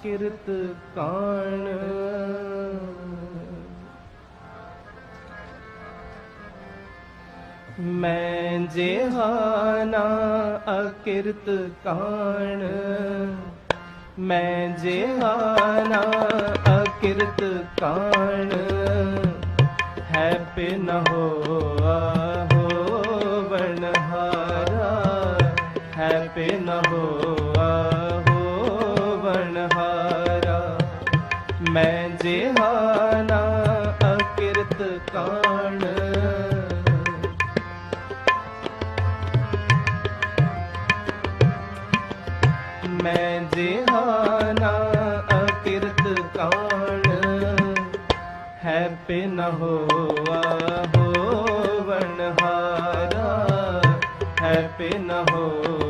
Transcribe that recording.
ਅਕਿਰਤ ਕਾਣ। ਮੈਂ ਜੇਹਾਨਾ ਅਕਿਰਤ ਕਾਣ। ਮੈਂ ਜੇਹਾਨਾ ਅਕਿਰਤ ਕਾਣ। ਹੈ ਪਿਨ ਹੋਆ ਹੋਵਣ ਹਾਰਾ ਹੈ ਪਿਨ ਹੋਆ ਮੈਂ ਜਹਾਨਾ ਅਕਿਰਤ ਕਾਣ। ਮੈਂ ਜਹਾਨਾ ਅਕਿਰਤ ਕਾਣ। ਹੈ ਪੇ ਨ ਹੋਆ ਹੋਵਨ ਹਾਰਾ ਹੈ ਪੇ ਨ ਹੋਆ